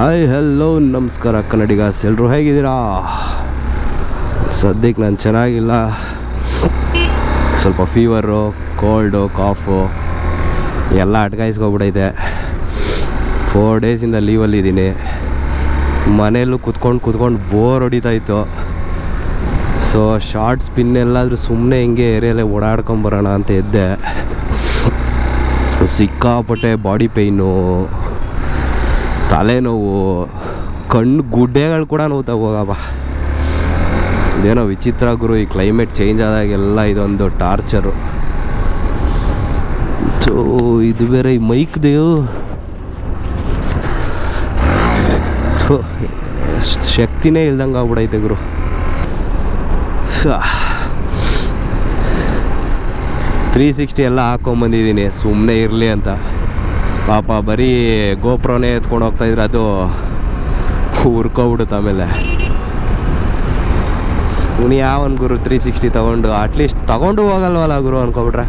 Hi hello ನಮಸ್ಕಾರ ಕನ್ನಡಿಗಾಸ್ ಎಲ್ಲರೂ ಹೇಗಿದ್ದೀರಾ? ಸದ್ಯಕ್ಕೆ ನಾನು ಚೆನ್ನಾಗಿಲ್ಲ. ಸ್ವಲ್ಪ ಫೀವರು ಕೋಲ್ಡು ಕಾಫು ಎಲ್ಲ ಅಟ್ಕಾಯಿಸ್ಕೊಬಿಟ್ಟೈತೆ ಫೋರ್ ಡೇಸಿಂದ ಲೀವಲ್ಲಿದ್ದೀನಿ ಮನೆಯಲ್ಲೂ ಕುತ್ಕೊಂಡು ಕುತ್ಕೊಂಡು ಬೋರ್ ಹೊಡಿತಾಯಿತ್ತು ಸೊ ಶಾರ್ಟ್ ಸ್ಪಿನ್ ಎಲ್ಲಾದರೂ ಸುಮ್ಮನೆ ಹಿಂಗೆ ಏರಿಯಲ್ಲೇ ಓಡಾಡ್ಕೊಂಬರೋಣ ಅಂತ ಇದ್ದೆ. ಸಿಕ್ಕಾಪಟ್ಟೆ ಬಾಡಿ ಪೇಯ್ನು ತಲೆನೋವು, ಕಣ್ಣು ಗುಡ್ಡೆಗಳು ಕೂಡ ನೋವು ಹೋಗಪ್ಪ. ಇದೇನೋ ವಿಚಿತ್ರ ಗುರು, ಈ ಕ್ಲೈಮೇಟ್ ಚೇಂಜ್ ಆದಾಗೆಲ್ಲ ಇದೊಂದು ಟಾರ್ಚರು ಸೊ ಇದು ಬೇರೆ ಈ ಮೈಕ್ದೇವು ಸೊ ಶಕ್ತಿನೇ ಇಲ್ದಂಗೆ ಆಗ್ಬಿಡೈತೆ ಗುರು. ತ್ರೀ ಸಿಕ್ಸ್ಟಿ ಎಲ್ಲ ಹಾಕೊಂಬಂದಿದ್ದೀನಿ ಸುಮ್ಮನೆ ಇರಲಿ ಅಂತ. ಪಾಪ ಬರೀ ಗೋಪ್ರೋನೇ ಎತ್ಕೊಂಡು ಹೋಗ್ತಾ ಇದ್ರೆ ಅದು ಹುರ್ಕೊಬಿಡುತ್ತೆ ಆಮೇಲೆ. ಇವ್ನು ಯಾವನ್ ಗುರು ತ್ರೀ ಸಿಕ್ಸ್ಟಿ ತಗೊಂಡು ಅಟ್ಲೀಸ್ಟ್ ತಗೊಂಡು ಹೋಗಲ್ವಲ್ಲ ಗುರು ಅನ್ಕೊಬಿಟ್ರೆ.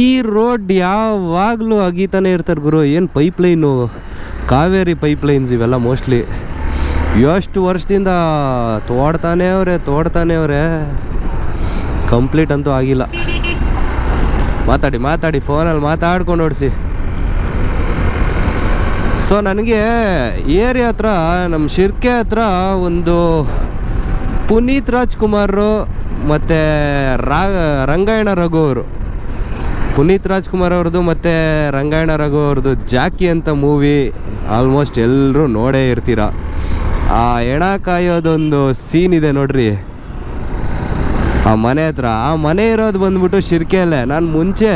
ಈ ರೋಡ್ ಯಾವಾಗಲೂ ಅಗೀತಾನೆ ಇರ್ತಾರೆ ಗುರು. ಏನು ಪೈಪ್ಲೈನು ಕಾವೇರಿ ಪೈಪ್ಲೈನ್ಸ್ ಇವೆಲ್ಲ ಮೋಸ್ಟ್ಲಿ ಎಷ್ಟು ವರ್ಷದಿಂದ ತೋಡ್ತಾನೆ ಅವ್ರೆ ತೋಡ್ತಾನೆ ಅವ್ರೆ. ಕಂಪ್ಲೀಟ್ ಅಂತೂ ಆಗಿಲ್ಲ. ಮಾತಾಡಿ ಮಾತಾಡಿ ಫೋನಲ್ಲಿ ಮಾತಾಡ್ಕೊಂಡು ಓಡಿಸಿ. ಸೊ ನನಗೆ ಏರಿಯಾ ಹತ್ರ ನಮ್ಮ ಶಿರ್ಕೆ ಹತ್ರ ಒಂದು ಪುನೀತ್ ರಾಜ್ಕುಮಾರರು ಮತ್ತು ರಾ, ರಂಗಾಯಣ ರಘು ಅವರು. ಪುನೀತ್ ರಾಜ್ಕುಮಾರ್ ಅವ್ರದ್ದು ಮತ್ತು ರಂಗಾಯಣ ರಘು ಅವ್ರದ್ದು ಜಾಕಿ ಅಂತ ಮೂವಿ ಆಲ್ಮೋಸ್ಟ್ ಎಲ್ಲರೂ ನೋಡೇ ಇರ್ತೀರ. ಆ ಎಣ ಕಾಯೋದೊಂದು ಸೀನ್ ಇದೆ ನೋಡ್ರಿ. ಆ ಮನೆ ಹತ್ರ, ಆ ಮನೆ ಇರೋದು ಬಂದ್ಬಿಟ್ಟು ಶಿರ್ಕೆಯಲ್ಲೇ. ನಾನು ಮುಂಚೆ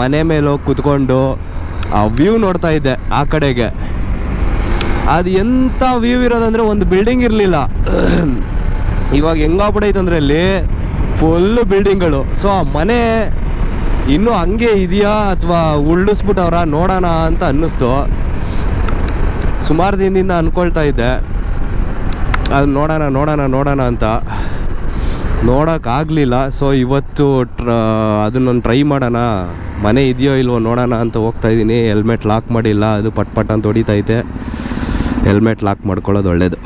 ಮನೆ ಮೇಲೆ ಹೋಗಿ ಕುತ್ಕೊಂಡು ಆ ವ್ಯೂ ನೋಡ್ತಾ ಇದ್ದೆ ಆ ಕಡೆಗೆ. ಅದು ಎಂಥ ವ್ಯೂ ಇರೋದಂದ್ರೆ ಒಂದು ಬಿಲ್ಡಿಂಗ್ ಇರಲಿಲ್ಲ. ಇವಾಗ ಅಂದ್ರೆ ಅಲ್ಲಿ ಫುಲ್ಲು ಬಿಲ್ಡಿಂಗ್ಗಳು ಸೊ ಆ ಮನೆ ಇನ್ನೂ ಹಂಗೆ ಇದೆಯಾ ಅಥವಾ ಉರುಳಿಸ್ಬಿಟ್ಟವ್ರ ನೋಡೋಣ ಅಂತ ಅನ್ನಿಸ್ತು. ಸುಮಾರು ದಿನದಿಂದ ಅಂದ್ಕೊಳ್ತಾ ಇದ್ದೆ. ಅದು ನೋಡೋಣ ನೋಡೋಣ ನೋಡೋಣ ಅಂತ. ನೋಡೋಕ್ಕಾಗಲಿಲ್ಲ ಸೊ ಇವತ್ತು ಟ್ರ, ಅದನ್ನೊಂದು ಟ್ರೈ ಮಾಡೋಣ. ಮನೆ ಇದೆಯೋ ಇಲ್ವೋ ನೋಡೋಣ ಅಂತ ಹೋಗ್ತಾ ಇದ್ದೀನಿ. ಹೆಲ್ಮೆಟ್ ಲಾಕ್ ಮಾಡಿಲ್ಲ. ಅದು ಪಟ್ ಪಟ್ ಅಂತ ಹೊಡಿತೈತೆ. ಹೆಲ್ಮೆಟ್ ಲಾಕ್ ಮಾಡ್ಕೊಳ್ಳೋದು ಒಳ್ಳೆಯದು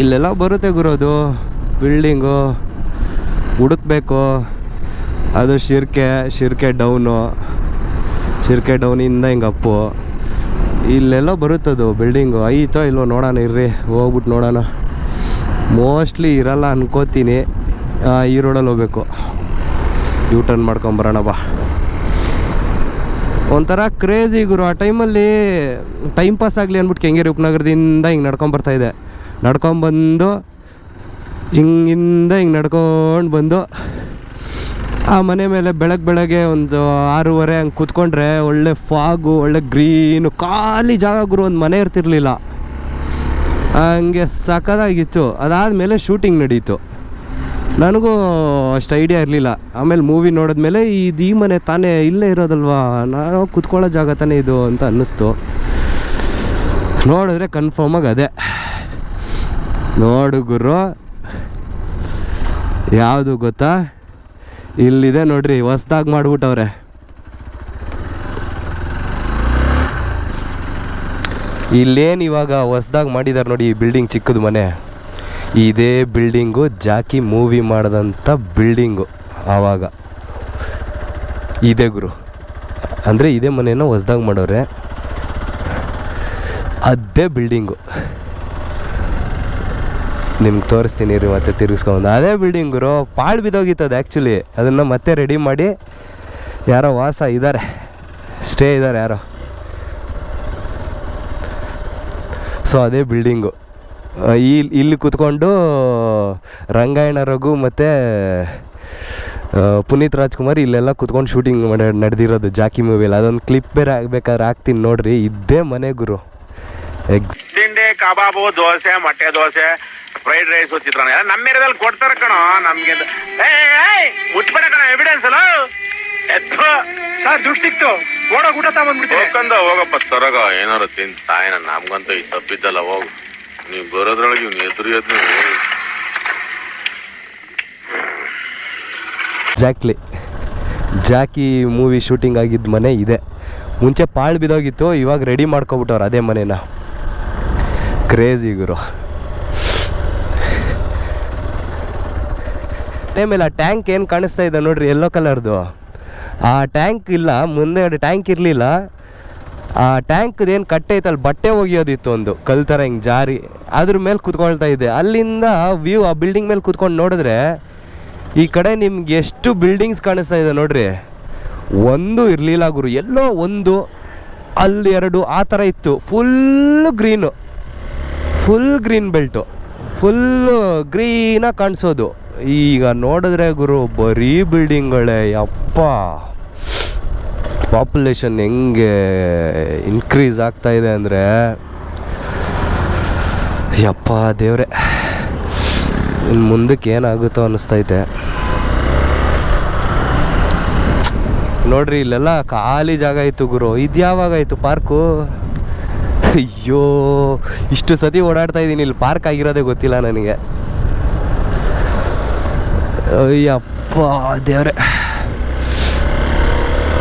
ಇಲ್ಲೆಲ್ಲ ಬರುತ್ತೆ ಗುರೋದು. ಬಿಲ್ಡಿಂಗು ಹುಡುಕ್ಬೇಕು. ಅದು ಶಿರ್ಕೆ ಶಿರ್ಕೆ ಡೌನು ಶಿರ್ಕೆ ಡೌನಿಂದ ಹಿಂಗೆ ಅಪ್ಪು ಇಲ್ಲೆಲ್ಲ ಬರುತ್ತದು ಬಿಲ್ಡಿಂಗು ಐತೋ ಇಲ್ಲೋ ನೋಡೋಣ ಇರ್ರಿ ಹೋಗ್ಬಿಟ್ಟು ನೋಡೋಣ. ಮೋಸ್ಟ್ಲಿ ಇರಲ್ಲ ಅನ್ಕೋತೀನಿ. ಈ ರೋಡಲ್ಲಿ ಹೋಗ್ಬೇಕು. ಯೂ ಟರ್ನ್ ಮಾಡ್ಕೊಂಬರೋಣ ಬಾ. ಒಂಥರ ಕ್ರೇಜಿ ಗುರು, ಆ ಟೈಮಲ್ಲಿ ಟೈಮ್ ಪಾಸ್ ಆಗಲಿ ಅಂದ್ಬಿಟ್ಟು ಕೆಂಗೇರಿ ಉಪನಗರದಿಂದ ಹಿಂಗೆ ನಡ್ಕೊಂಬರ್ತಾಯಿದ್ದೆ ಇದೆ. ನಡ್ಕೊಂಬಂದು ಹಿಂಗಿಂದ ಹಿಂಗೆ ನಡ್ಕೊಂಡು ಬಂದು ಆ ಮನೆ ಮೇಲೆ ಬೆಳಗ್ಗೆ ಬೆಳಗ್ಗೆ ಒಂದು ಆರೂವರೆ ಹಂಗೆ ಕೂತ್ಕೊಂಡ್ರೆ ಒಳ್ಳೆ ಫಾಗು, ಒಳ್ಳೆ ಗ್ರೀನು, ಖಾಲಿ ಜಾಗ ಗುರು ಒಂದು ಮನೆ ಇರ್ತಿರ್ಲಿಲ್ಲ. ಹಂಗೆ ಸಖತ್ತಾಗಿತ್ತು. ಅದಾದಮೇಲೆ ಶೂಟಿಂಗ್ ನಡೀತು. ನನಗೂ ಅಷ್ಟು ಐಡಿಯಾ ಇರಲಿಲ್ಲ. ಆಮೇಲೆ ಮೂವಿ ನೋಡಿದ್ಮೇಲೆ ಇದು ಈ ಮನೆ ತಾನೇ ಇಲ್ಲೇ ಇರೋದಲ್ವಾ? ನಾನು ಕುತ್ಕೊಳ್ಳೋ ಜಾಗ ತಾನೇ ಇದು ಅಂತ ಅನ್ನಿಸ್ತು. ನೋಡಿದ್ರೆ ಕನ್ಫರ್ಮಾಗಿ ಅದೇ. ನೋಡು ಗುರು. ಯಾವುದು ಗೊತ್ತಾ? ಇಲ್ಲಿದೆ ನೋಡ್ರಿ, ಹೊಸ್ದಾಗಿ ಮಾಡ್ಬಿಟ್ಟವ್ರೆ. ಇಲ್ಲೇನು ಇವಾಗ ಹೊಸ್ದಾಗಿ ಮಾಡಿದ್ದಾರೆ ನೋಡಿ ಈ ಬಿಲ್ಡಿಂಗ್ ಚಿಕ್ಕದು ಮನೆ. ಇದೇ ಬಿಲ್ಡಿಂಗು, ಜಾಕಿ ಮೂವಿ ಮಾಡಿದಂಥ ಬಿಲ್ಡಿಂಗು ಆವಾಗ. ಇದೇ ಗುರು. ಅಂದರೆ ಇದೇ ಮನೇನ ಹೊಸ್ದಾಗಿ ಮಾಡೋರೆ. ಅದೇ ಬಿಲ್ಡಿಂಗು. ನಿಮ್ಗೆ ತೋರಿಸ್ತೀನಿ ರೀ ಮತ್ತೆ ತಿರುಗಿಸ್ಕೊಂಡು ಅದೇ ಬಿಲ್ಡಿಂಗ್ ಪಾಳು ಅದು ಆ್ಯಕ್ಚುಲಿ ಅದನ್ನು ಮತ್ತೆ ರೆಡಿ ಮಾಡಿ ಯಾರೋ ವಾಸ ಇದ್ದಾರೆ ಸ್ಟೇ ಇದ್ದಾರೆ ಯಾರೋ. ಸೊ ಅದೇ ಬಿಲ್ಡಿಂಗು ಇಲ್ಲಿ ಇಲ್ಲಿ ಕೂತ್ಕೊಂಡು ರಂಗಾಯಣ ರಘು ಮತ್ತು ಪುನೀತ್ ರಾಜ್ಕುಮಾರ್ ಇಲ್ಲೆಲ್ಲ ಕೂತ್ಕೊಂಡು ಶೂಟಿಂಗ್ ಮಾಡಿ, ನಡೆದಿರೋದು ಜಾಕಿ ಮೂವಿಯಲ್ಲಿ ಅದೊಂದು ಕ್ಲಿಪ್ ಬೇರೆ ಆಗ್ಬೇಕಾದ್ರೆ ಹಾಕ್ತೀನಿ ನೋಡ್ರಿ. ಇದ್ದೇ ಮನೆ ಗುರು. ಎಕ್ಸ್ ತಿಂಡಿ, ಕಬಾಬು, ದೋಸೆ, ಮೊಟ್ಟೆ ದೋಸೆ ಫ್ರೈಡ್ ರೈಸ್ ಚಿತ್ರಾನ್ನ ಎಲ್ಲ ನಮ್ಮ ಏರಿಯಾದಲ್ಲಿ ಕೊಡ್ತಾರ ಕಣೋ ನಮ್ಗೆ ಅಂತ- ಏಯ್, ಏಯ್, ಮುಚ್ಬೇಡ ಕಣ ಎವಿಡೆನ್ಸ್ ಅಲ್ಲ? ಸರ್ ದುಡ್ಡು ಸಿಕ್ತು. ಓಡೋಗ್ ಊಟ ತಗೊಂಡ್ಬಿಡ್ತೀನಿ. ಹೋಗ್ಕಂದ ಹೋಗಪ್ಪ ತರಗ. ಏನಾರು ತಿಂದ್ ಸಾಯನ ನಮ್ಗಂತೂ ಈ ತಪ್ಪಿದ್ದಲ್ಲ ಹೋಗು. ನೀವ್ ಬರೋದ್ರೊಳಗೆ ಇವ್ನು ಎದುರು ಎದ್ದು ಎಕ್ಸಾಕ್ಟ್ಲಿ ಜಾಕಿ ಮೂವಿ ಶೂಟಿಂಗ್ ಆಗಿದ್ದ ಮನೆ ಇದೆ. ಮುಂಚೆ ಪಾಳು ಬಿದ್ದೋಗಿತ್ತು ಇವಾಗ ರೆಡಿ ಮಾಡ್ಕೊಬಿಟ್ಟವ್ರು ಅದೇ ಮನೇನ. ಕ್ರೇಜಿ ಗುರು. ಮೇಲೆ ಆ ಟ್ಯಾಂಕ್ ಏನು ಕಾಣಿಸ್ತಾ ಇದೆ ನೋಡ್ರಿ ಎಲ್ಲೋ ಕಲರ್ದು ಆ ಟ್ಯಾಂಕ್ ಇಲ್ಲ, ಮುಂದೆ ಟ್ಯಾಂಕ್ ಇರಲಿಲ್ಲ. ಆ ಟ್ಯಾಂಕ್ ಏನು ಕಟ್ಟೆ ಐತಲ್ಲ, ಬಟ್ಟೆ ಒಗೆಯೋದಿತ್ತು ಒಂದು, ಕಲ್ ಥರ ಹಿಂಗೆ ಜಾರಿ. ಅದ್ರ ಮೇಲೆ ಕುತ್ಕೊಳ್ತಾ ಇದೆ. ಅಲ್ಲಿಂದ ವ್ಯೂ ಆ ಬಿಲ್ಡಿಂಗ್ ಮೇಲೆ ಕುತ್ಕೊಂಡು ನೋಡಿದ್ರೆ, ಈ ಕಡೆ ನಿಮ್ಗೆ ಎಷ್ಟು ಬಿಲ್ಡಿಂಗ್ಸ್ ಕಾಣಿಸ್ತಾ ಇದೆ ನೋಡ್ರಿ. ಒಂದು ಇರಲಿಲ್ಲ ಗುರು, ಎಲ್ಲೋ ಒಂದು, ಅಲ್ಲಿ ಎರಡು, ಆ ಥರ ಇತ್ತು. Full green full green belt full ಗ್ರೀನಾಗಿ ಕಾಣಿಸೋದು. ಈಗ ನೋಡಿದ್ರೆ ಗುರು, ಬರೀ ಬಿಲ್ಡಿಂಗ್ಗಳೇ ಯಪ್ಪ. ಪಾಪ್ಯುಲೇಷನ್ ಹೆಂಗೆ ಇನ್ಕ್ರೀಸ್ ಆಗ್ತಾ ಇದೆ ಅಂದರೆ, ಯಪ್ಪ ದೇವ್ರೆ. ಇನ್ನು ಮುಂದಕ್ಕೆ ಏನಾಗುತ್ತೋ ಅನ್ನಿಸ್ತೈತೆ. ನೋಡ್ರಿ, ಇಲ್ಲೆಲ್ಲ ಖಾಲಿ ಜಾಗ ಇತ್ತು ಗುರು. ಇದು ಯಾವಾಗ ಆಯಿತು ಪಾರ್ಕು? ಅಯ್ಯೋ, ಇಷ್ಟು ಸತಿ ಓಡಾಡ್ತಾ ಇದ್ದೀನಿ ಇಲ್ಲಿ ಪಾರ್ಕ್ ಆಗಿರೋದೇ ಗೊತ್ತಿಲ್ಲ ನನಗೆ. ಅಯ್ಯಪ್ಪ, ದೇವ್ರೆ.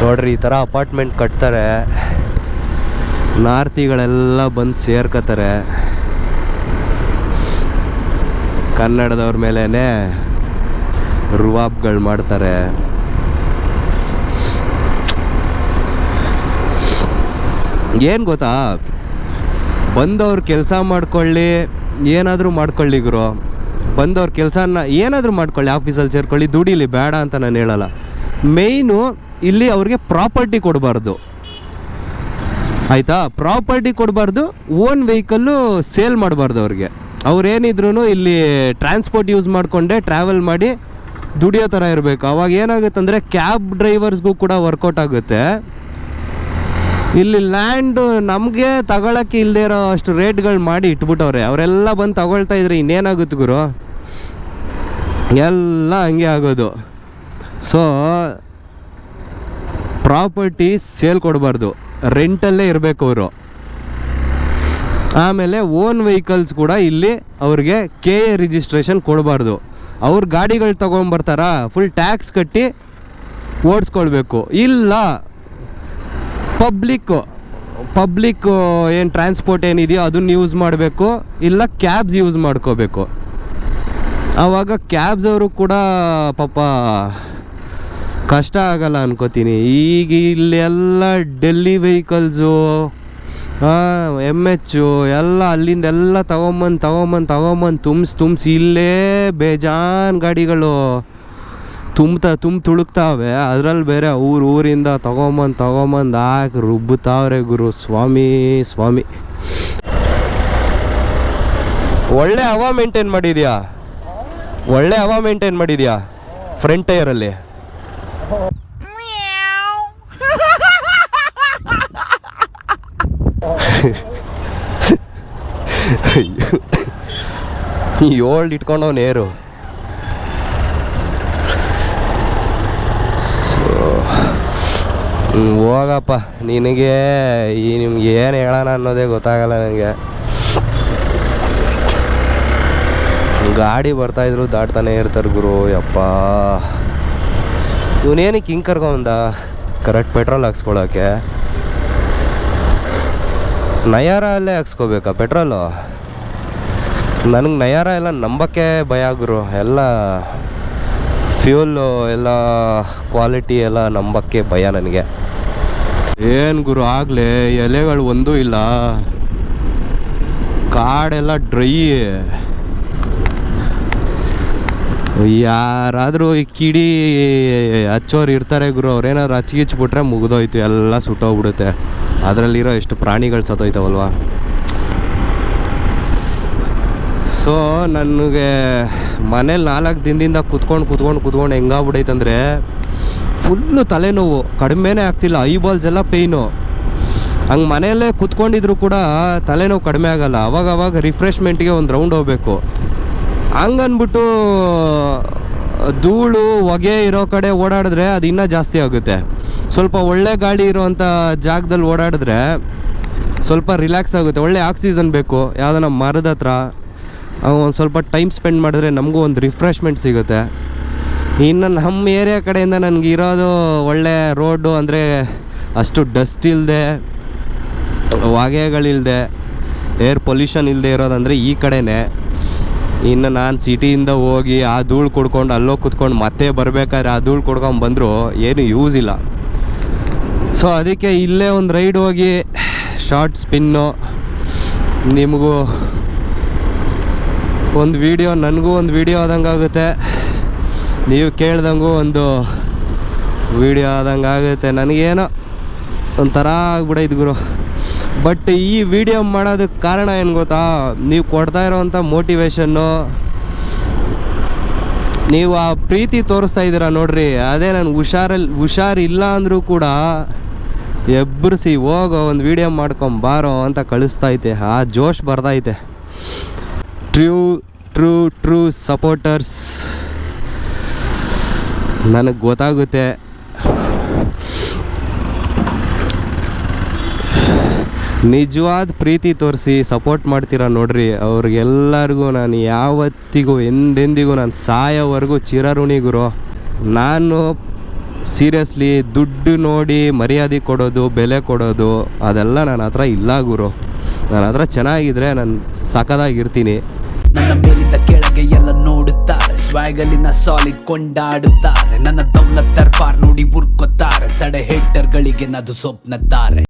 ನೋಡ್ರಿ, ಈ ಥರ ಅಪಾರ್ಟ್ಮೆಂಟ್ ಕಟ್ತಾರೆ. ನಾರ್ತಿಗಳೆಲ್ಲ ಬಂದು ಸೇರ್ಕೋತಾರೆ ಕನ್ನಡದವ್ರ ಮೇಲೇ ರುವಾಬ್ಗಳು ಮಾಡ್ತಾರೆ. ಏನು ಗೊತ್ತಾ? ಬಂದವ್ರು ಕೆಲಸ ಮಾಡ್ಕೊಳ್ಳಿ, ಏನಾದರೂ ಮಾಡ್ಕೊಳ್ಳಿ ಗುರು. ಬಂದವ್ರ ಕೆಲಸನ ಏನಾದರೂ ಮಾಡ್ಕೊಳ್ಳಿ, ಆಫೀಸಲ್ಲಿ ಸೇರ್ಕೊಳ್ಳಿ, ದುಡೀಲಿ, ಬೇಡ ಅಂತ ನಾನು ಹೇಳಲ್ಲ. ಮೇಯ್ನು ಇಲ್ಲಿ ಅವ್ರಿಗೆ ಪ್ರಾಪರ್ಟಿ ಕೊಡಬಾರ್ದು. ಆಯಿತಾ? ಪ್ರಾಪರ್ಟಿ ಕೊಡಬಾರ್ದು, ಓನ್ ವೆಹಿಕಲ್ಲು ಸೇಲ್ ಮಾಡಬಾರ್ದು ಅವ್ರಿಗೆ. ಅವ್ರೇನಿದ್ರು ಇಲ್ಲಿ ಟ್ರಾನ್ಸ್ಪೋರ್ಟ್ ಯೂಸ್ ಮಾಡಿಕೊಂಡೆ ಟ್ರಾವೆಲ್ ಮಾಡಿ ದುಡಿಯೋ ಥರ ಇರಬೇಕು. ಅವಾಗ ಏನಾಗುತ್ತೆ ಅಂದರೆ ಕ್ಯಾಬ್ ಡ್ರೈವರ್ಸ್ಗೂ ಕೂಡ ವರ್ಕೌಟ್ ಆಗುತ್ತೆ. ಇಲ್ಲಿ ಲ್ಯಾಂಡ್ ನಮಗೆ ತಗೊಳಕ್ಕೆ ಇಲ್ಲದೆ ಇರೋ ಅಷ್ಟು ರೇಟ್ಗಳು ಮಾಡಿ ಇಟ್ಬಿಟ್ಟವ್ರೆ. ಅವರೆಲ್ಲ ಬಂದು ತಗೊಳ್ತಾ ಇದ್ರೆ ಇನ್ನೇನಾಗುತ್ತೆ ಗುರು? ಎಲ್ಲ ಹಂಗೆ ಆಗೋದು. ಸೊ ಪ್ರಾಪರ್ಟಿ ಸೇಲ್ ಕೊಡಬಾರ್ದು. ರೆಂಟಲ್ಲೇ ಇರಬೇಕು ಅವರು. ಆಮೇಲೆ ಓನ್ ವೆಹಿಕಲ್ಸ್ ಕೂಡ ಇಲ್ಲಿ ಅವ್ರಿಗೆ ಕೆ ಎ ರಿಜಿಸ್ಟ್ರೇಷನ್ ಕೊಡಬಾರ್ದು. ಅವ್ರ ಗಾಡಿಗಳು ತೊಗೊಂಬರ್ತಾರ ಫುಲ್ ಟ್ಯಾಕ್ಸ್ ಕಟ್ಟಿ ಓಡಿಸ್ಕೊಳ್ಬೇಕು. ಇಲ್ಲ ಪಬ್ಲಿಕ್ ಪಬ್ಲಿಕ್ ಏನು ಟ್ರಾನ್ಸ್ಪೋರ್ಟ್ ಏನಿದೆಯೋ ಅದನ್ನ ಯೂಸ್ ಮಾಡಬೇಕು, ಇಲ್ಲ ಕ್ಯಾಬ್ಸ್ ಯೂಸ್ ಮಾಡ್ಕೋಬೇಕು. ಆವಾಗ ಕ್ಯಾಬ್ಸ್ ಅವರು ಕೂಡ ಪಾಪ ಕಷ್ಟ ಆಗಲ್ಲ ಅನ್ಕೋತೀನಿ. ಈಗ ಇಲ್ಲೆಲ್ಲ ಡೆಲ್ಲಿ ವೆಹಿಕಲ್ಸು ಎಂ ಎಚ್ಚು ಎಲ್ಲ ಅಲ್ಲಿಂದ ಎಲ್ಲ ತಗೊಂಬಂದು ತಗೊಂಬಂದು ತಗೊಂಬಂದು, ತುಂಬಿಸಿ ತುಂಬಿಸಿ, ಇಲ್ಲೇ ಬೇಜಾನ್ ಗಾಡಿಗಳು. ತುಂಬ್ತಾ ತುಂಬ ತುಳುಕ್ತಾವೆ. ಅದ್ರಲ್ಲಿ ಬೇರೆ ಊರು, ಊರಿಂದ ತಗೊಂಬಂದು ತಗೊಂಬಂದು ಹಾಕಿ ರುಬ್ಬುತ್ತಾವ್ರೆ ಗುರು. ಸ್ವಾಮಿ ಸ್ವಾಮಿ. ಒಳ್ಳೆ ಹವಾ ಮೇಂಟೈನ್ ಮಾಡಿದ್ಯಾ? ಒಳ್ಳೆ ಹವಾ ಮೇಂಟೈನ್ ಮಾಡಿದ್ಯಾ? ಫ್ರಂಟ್ ಟೈರಲ್ಲಿ ಏಳು ಇಟ್ಕೊಂಡವ್ ನೇರು ಹೋಗಪ್ಪ. ನಿನಗೆ ಈ ನಿಮ್ಗೆ ಏನು ಹೇಳೋಣ ಅನ್ನೋದೇ ಗೊತ್ತಾಗಲ್ಲ ನನಗೆ ಗಾಡಿ ಬರ್ತಾಯಿದ್ರು ದಾಟ್ತಾನೆ ಇರ್ತಾರೆ ಗುರು, ಯಪ್ಪ. ಇವನೇನಕ್ಕೆ ಹಿಂಗೆ ಕರ್ಕೊಂಡ ಕರೆಕ್ಟ್ ಪೆಟ್ರೋಲ್ ಹಾಕ್ಸ್ಕೊಳಕ್ಕೆ? ನಯಾರ ಅಲ್ಲೇ ಹಾಕ್ಸ್ಕೋಬೇಕಾ ಪೆಟ್ರೋಲು ನನಗೆ ನಯಾರ ಎಲ್ಲ ನಂಬಕ್ಕೆ ಭಯ ಗುರು, ಎಲ್ಲ ಫ್ಯೂಲು ಎಲ್ಲ ಕ್ವಾಲಿಟಿ ಎಲ್ಲ ನಂಬಕ್ಕೆ ಭಯ ನನಗೆ. ಏನು ಗುರು ಆಗಲೇ, ಎಲೆಗಳು ಒಂದೂ ಇಲ್ಲ. ಕಾಡೆಲ್ಲ ಡ್ರೈ ಯಾರಾದರೂ ಈ ಕಿಡಿ ಹಚ್ಚೋರು ಇರ್ತಾರೆ ಗುರು, ಅವ್ರೇನಾದ್ರು ಹಚ್ಚಿಗಿಚ್ಬಿಟ್ರೆ ಮುಗಿದೋಯ್ತು, ಎಲ್ಲ ಸುಟ್ಟೋಗ್ಬಿಡುತ್ತೆ. ಅದರಲ್ಲಿರೋ ಎಷ್ಟು ಪ್ರಾಣಿಗಳು ಸತ್ತೋಯ್ತವಲ್ವಾ? ಸೊ ನನಗೆ ಮನೇಲಿ ನಾಲ್ಕು ದಿನದಿಂದ ಕುತ್ಕೊಂಡು ಕುತ್ಕೊಂಡು ಕುತ್ಕೊಂಡು ಹೆಂಗಾಗ್ಬಿಡೈತಂದರೆ ಫುಲ್ಲು ತಲೆನೋವು. ಕಡಿಮೆನೇ ಆಗ್ತಿಲ್ಲ. ಐಬಾಲ್ಸ್ ಎಲ್ಲ ಪೇಯ್ನು ಹಂಗೆ ಮನೆಯಲ್ಲೇ ಕುತ್ಕೊಂಡಿದ್ರು ಕೂಡ ತಲೆನೋವು ಕಡಿಮೆ ಆಗಲ್ಲ. ಅವಾಗ ಅವಾಗ ರಿಫ್ರೆಶ್ಮೆಂಟ್ಗೆ ಒಂದು ರೌಂಡ್ ಹೋಗ್ಬೇಕು. ಹಂಗನ್ಬಿಟ್ಟು ಧೂಳು, ಹೊಗೆ ಇರೋ ಕಡೆ ಓಡಾಡಿದ್ರೆ ಅದು ಇನ್ನೂ ಜಾಸ್ತಿ ಆಗುತ್ತೆ. ಸ್ವಲ್ಪ ಒಳ್ಳೆ ಗಾಳಿ ಇರೋವಂಥ ಜಾಗದಲ್ಲಿ ಓಡಾಡಿದ್ರೆ ಸ್ವಲ್ಪ ರಿಲ್ಯಾಕ್ಸ್ ಆಗುತ್ತೆ. ಒಳ್ಳೆ ಆಕ್ಸಿಜನ್ ಬೇಕು. ಯಾವುದನ್ನ ಮರದ ಹತ್ರ ಒಂದು ಸ್ವಲ್ಪ ಟೈಮ್ ಸ್ಪೆಂಡ್ ಮಾಡಿದ್ರೆ ನಮಗೂ ಒಂದು ರಿಫ್ರೆಶ್ಮೆಂಟ್ ಸಿಗುತ್ತೆ. ಇನ್ನು ನಮ್ಮ ಏರಿಯಾ ಕಡೆಯಿಂದ ನನಗೆ ಇರೋದು ಒಳ್ಳೆ ರೋಡು ಅಂದರೆ ಅಷ್ಟು ಡಸ್ಟ್ ಇಲ್ಲದೆ ಹೊಗೆಗಳಿಲ್ಲದೆ ಏರ್ ಪೊಲ್ಯೂಷನ್ ಇಲ್ಲದೆ ಇರೋದಂದರೆ ಈ ಕಡೆನೇ. ಇನ್ನು ನಾನು ಸಿಟಿಯಿಂದ ಹೋಗಿ ಆ ಧೂಳು ಕುಡ್ಕೊಂಡು ಅಲ್ಲೋ ಕುತ್ಕೊಂಡು ಮತ್ತೆ ಬರಬೇಕಾದ್ರೆ ಆ ಧೂಳು ಕುಡ್ಕೊಂಡು ಬಂದರೂ ಏನು ಯೂಸ್ ಇಲ್ಲ. ಸೊ ಅದಕ್ಕೆ ಇಲ್ಲೇ ಒಂದು ರೈಡ್ ಹೋಗಿ ಶಾರ್ಟ್ ಸ್ಪಿನ್ನು ನಿಮಗೂ ಒಂದು ವೀಡಿಯೋ, ನನಗೂ ಒಂದು ವೀಡಿಯೋ ಆದಂಗೆ ಆಗುತ್ತೆ. ನೀವು ಕೇಳ್ದಂಗೂ ಒಂದು ವೀಡಿಯೋ ಆದಂಗೆ ಆಗುತ್ತೆ. ನನಗೇನೋ ಒಂಥರ ಆಗ್ಬಿಡೈತೆ ಗುರು. ಬಟ್ ಈ ವಿಡಿಯೋ ಮಾಡೋದಕ್ಕೆ ಕಾರಣ ಏನು ಗೊತ್ತಾ? ನೀವು ಕೊಡ್ತಾ ಇರೋವಂಥ ಮೋಟಿವೇಶನ್ನು ನೀವು ಆ ಪ್ರೀತಿ ತೋರಿಸ್ತಾ ಇದ್ದೀರಾ ನೋಡ್ರಿ. ಅದೇ ನಾನು ಹುಷಾರಲ್ಲಿ, ಹುಷಾರಿಲ್ಲ ಅಂದರೂ ಕೂಡ ಎಬ್ಬರಿಸಿ ಹೋಗೋ ಒಂದು ವಿಡಿಯೋ ಮಾಡ್ಕೊಂಬಾರೋ ಅಂತ ಕಳಿಸ್ತೈತೆ ಆ ಜೋಶ್ ಬರ್ದೈತೆ ಟ್ರೂ ಟ್ರೂ ಟ್ರೂ ಸಪೋರ್ಟರ್ಸ್ ನನಗೆ ಗೊತ್ತಾಗುತ್ತೆ. ನಿಜವಾದ ಪ್ರೀತಿ ತೋರಿಸಿ ಸಪೋರ್ಟ್ ಮಾಡ್ತೀರಾ ನೋಡ್ರಿ. ಅವ್ರಿಗೆಲ್ಲರಿಗೂ ನಾನು ಯಾವತ್ತಿಗೂ, ಎಂದೆಂದಿಗೂ ನಾನು ಸಾಯೋವರೆಗೂ ಚಿರಋಣಿ ಗುರು. ನಾನು ಸೀರಿಯಸ್ಲಿ ದುಡ್ಡು ನೋಡಿ ಮರ್ಯಾದೆ ಕೊಡೋದು, ಬೆಲೆ ಕೊಡೋದು, ಅದೆಲ್ಲ ನನ್ನ ಹತ್ರ ಇಲ್ಲ ಗುರು. ನನ್ನ ಹತ್ರ ಚೆನ್ನಾಗಿದ್ರೆ ನಾನು ಸಖದಾಗಿರ್ತೀನಿ ನನ್ನ ಮೇಲಿದ್ದ ಕೆಳಗೆ ಎಲ್ಲ ನೋಡುತ್ತಾರೆ. ಸ್ವಾಗಲಿನ ಸಾಲಿಡ್ ಕೊಂಡಾಡುತ್ತಾರೆ. ನನ್ನ ದೌಲತ್ ಪಾರ್ ನೋಡಿ ಉರ್ಕೊತ್ತಾರೆ ಸಡೆ ಹೇಟರ್ಗಳಿಗೆ ನದು ಸ್ವಪ್ನತ್ತಾರೆ